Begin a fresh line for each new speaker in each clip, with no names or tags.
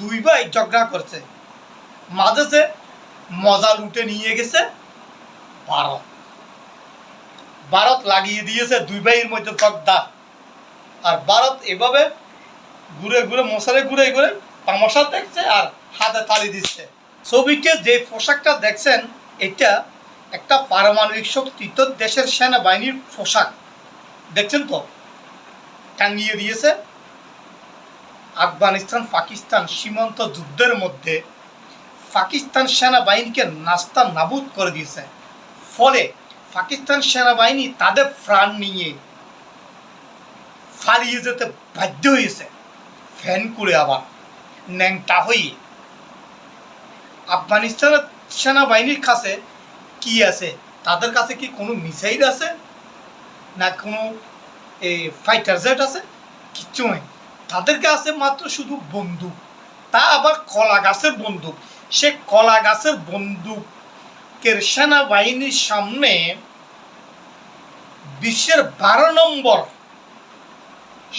দুই ভাই ঝগড়া করছে। মাঝে মজা লুটে নিয়ে গেছে ভারত। ভারত লাগিয়ে দিয়েছে দুই ভাইয়ের মধ্যে দগদা আর ভারত এভাবে ঘুরে ঘুরে, মশারে ঘুরে ঘুরে তামাশা দেখছে আর হাতে তালি দিচ্ছে। ছবিতে যে পোশাকটা দেখছেন, এটা একটা পারমাণবিক শক্তিত দেশের সেনাবাহিনীর পোশাক। দেখছেন তো? টাঙিয়ে দিয়েছে। আফগানিস্তান, পাকিস্তান সীমান্ত যুদ্ধের মধ্যে পাকিস্তান সেনাবাহিনীকে নাস্তা নাবুদ করে দিয়েছে। ফলে পাকিস্তান সেনাবাহিনী তাদের প্রাণ নিয়ে ফালিয়ে যেতে বাধ্য হয়েছে। ফ্যান করে আবার, ন্যাংটা হয়ে। আফগানিস্তানের সেনাবাহিনীর কাছে কি আছে? তাদের কাছে কি কোনো মিসাইল আছে? না কোনো এই ফাইটার জেট আছে? কিচ্ছু নেই। তাদেরকে আছে মাত্র শুধু বন্দুক। তা আবার কলা গাছের বন্দুক। সে কলা গাছের বন্দুকের সেনাবাহিনীর সামনে বিশ্বের বারো নম্বর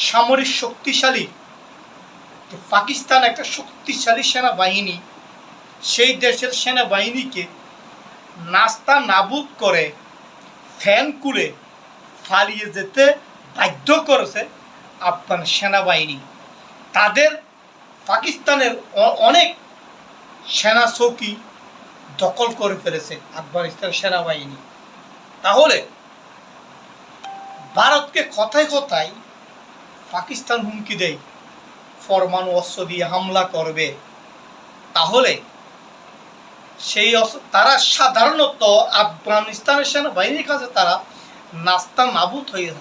সামরিক শক্তিশালী পাকিস্তান একটা শক্তিশালী সেনাবাহিনী, সেই দেশের সেনাবাহিনীকে নাস্তা নাবুদ করে, ফ্যান কুলে ফালিয়ে যেতে বাধ্য করেছে আফগান সেনাবাহিনী। তাদের পাকিস্তানের অনেক সেনা চৌকি দখল করে ফেলেছে আফগানিস্তান সেনাবাহিনী। তাহলে ভারতকে কথায় কথায় পাকিস্তান হুমকি দেয়, পরমাণু অস্ত্র দিয়ে হামলা করবে। তাহলে সেই তারা সাধারণত আফগানিস্তানের সেনাবাহিনীর কাছে তারা নাস্তা নাবুদ হয়ে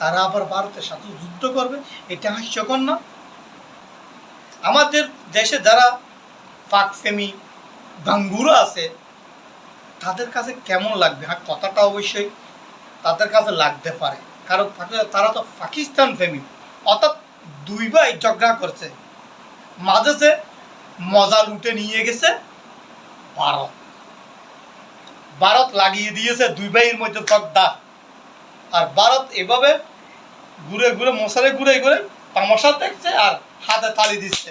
তারা আবার ভারতের সাথে যুদ্ধ করবে, এটা হাস্যকর না। আমাদের দেশে যারা পাকফেমি গাঙ্গুরা আছে, তাদের কাছে কেমন লাগবে? হ্যাঁ কথাটা অবশ্যই তাদের কাছে লাগতে পারে। কারণ তারা তো পাকিস্তান প্রেমী অর্থাৎ দুই ভাই ঝগড়া করছে। মাঝে যে মজা লুটে নিয়ে গেছে ভারত। ভারত লাগিয়ে দিয়েছে দুই ভাইয়ের মধ্যে দগদা আর ভারত এভাবে ঘুরে ঘুরে মশারে ঘুরে ঘুরে তামাশা দেখছে আর হাতে তালি দিচ্ছে।